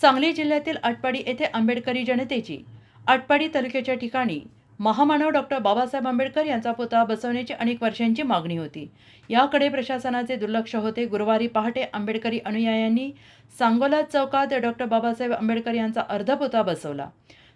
सांगली जिल्ह्यातील आटपाडी येथे आंबेडकरी जनतेची आटपाडी तालुक्याच्या ठिकाणी महामानव डॉक्टर बाबासाहेब आंबेडकर यांचा पुतळा बसवण्याची अनेक वर्षांची मागणी होती. याकडे प्रशासनाचे दुर्लक्ष होते. गुरुवारी पहाटे आंबेडकरी अनुयायांनी सांगोला चौकात डॉक्टर बाबासाहेब आंबेडकर यांचा अर्ध पुतळा बसवला.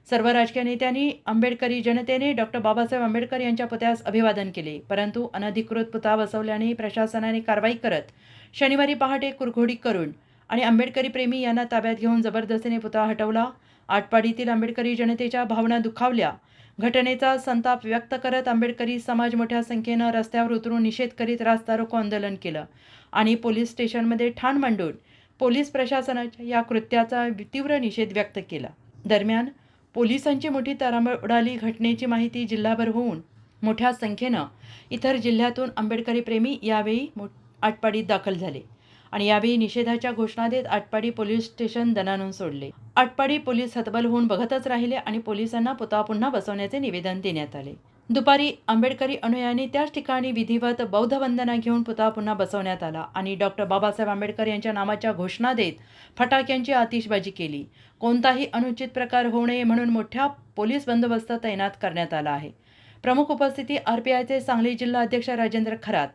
सर्व राजकीय नेत्यांनी आंबेडकरी जनतेने डॉक्टर बाबासाहेब आंबेडकर यांच्या पुतळ्यास अभिवादन केले. परंतु अनधिकृत पुतळा बसवल्याने प्रशासनाने कारवाई करत शनिवारी पहाटे कुरघोडी करून आणि आंबेडकरी प्रेमी यांना ताब्यात घेऊन जबरदस्तीने पुतळा हटवला. आटपाडीतील आंबेडकरी जनतेच्या भावना दुखावल्या. घटनेचा संताप व्यक्त करत आंबेडकरी समाज मोठ्या संख्येनं रस्त्यावर उतरून निषेध करीत रास्ता रोको आंदोलन केलं आणि पोलीस स्टेशनमध्ये ठाण मांडून पोलीस प्रशासनाच्या या कृत्याचा तीव्र निषेध व्यक्त केला. दरम्यान पोलिसांची मोठी तारांबळ उडाली. घटनेची माहिती जिल्हाभर होऊन मोठ्या संख्येनं इतर जिल्ह्यातून आंबेडकरी प्रेमी यावेळी मो आटपाडीत दाखल झाले. आणि यावेळी निषेधाच्या घोषणा देत आटपाडी पोलीस स्टेशन दणानून सोडले. आटपाडी पोलीस हतबल होऊन बघतच राहिले आणि पोलिसांना पुतळा पुन्हा बसवण्याचे निवेदन देण्यात आले. दुपारी आंबेडकरी अनुयायांनी त्याच ठिकाणी विधिवत बौद्ध वंदना घेऊन पुतळा पुन्हा बसवण्यात आला आणि डॉक्टर बाबासाहेब आंबेडकर यांच्या नामाच्या घोषणा देत फटाक्यांची आतिषबाजी केली. कोणताही अनुचित प्रकार होऊ नये म्हणून मोठ्या पोलीस बंदोबस्त तैनात करण्यात आला आहे. प्रमुख उपस्थिती आरपीआयचे सांगली जिल्हा अध्यक्ष राजेंद्र खरात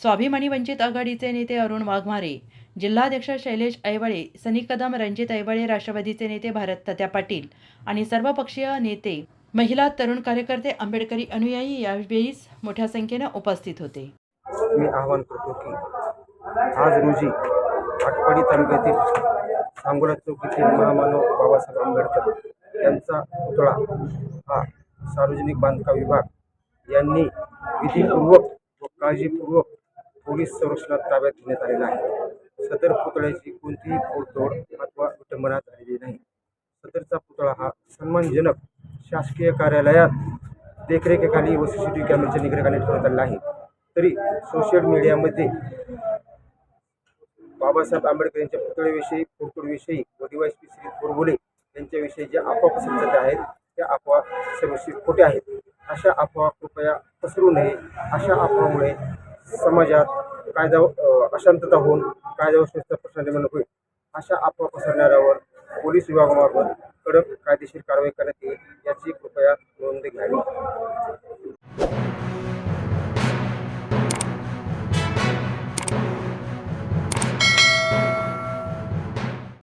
स्वाभिमानी वंचित आघाडीचे नेते अरुण वाघमारे जिल्हाध्यक्ष शैलेश ऐवळे सनी कदम रणजित ऐवळे राष्ट्रवादीचे नेते भारत तत्या पाटील आणि सर्वपक्षीय नेते महिला तरुण कार्यकर्ते आंबेडकरी अनुयायी यावेळी मोठ्या संख्येनं उपस्थित होते. मी आवाहन करतो की आज रोजी आटपाडी तालुक्यातील सांगोला चौक येथील महामानव बाबासाहेब आंबेडकर यांचा पुतळा हा सार्वजनिक बांधकाम विभाग यांनी विधीपूर्वक व काळजीपूर्वक पोलीस संरक्षणात ताब्यात घेण्यात आलेला आहे. सदर पुतळ्याची कोणतीही फोडतोड अथवा विटंबना झालेली नाही. सदरचा पुतळा हा सन्मानजनक शासकीय कार्यालयात देखरेखीखाली व सी सी टी व्ही कॅमेऱ्याच्या निगराखाली ठेवण्यात आलेला आहे. तरी सोशल मीडियामध्ये बाबासाहेब आंबेडकर यांच्या पुतळ्याविषयी फोडतोडविषयी व D Y P Shri Thorbole यांच्याविषयी ज्या अफवा पसरत आहेत त्या अफवा सर्वस्वी खोट्या आहेत. अशा अफवा कृपया पसरू नये. अशा अफवामुळे समाजात कायदा अशांतता होऊन कायदा व्यवस्थेचा प्रश्न निर्माण होईल अशा अफवा पसरणाऱ्यावर पोलीस विभागामार्फत कडक कायदेशीर कारवाई करण्यात येईल याची कृपया नोंद घ्यावी.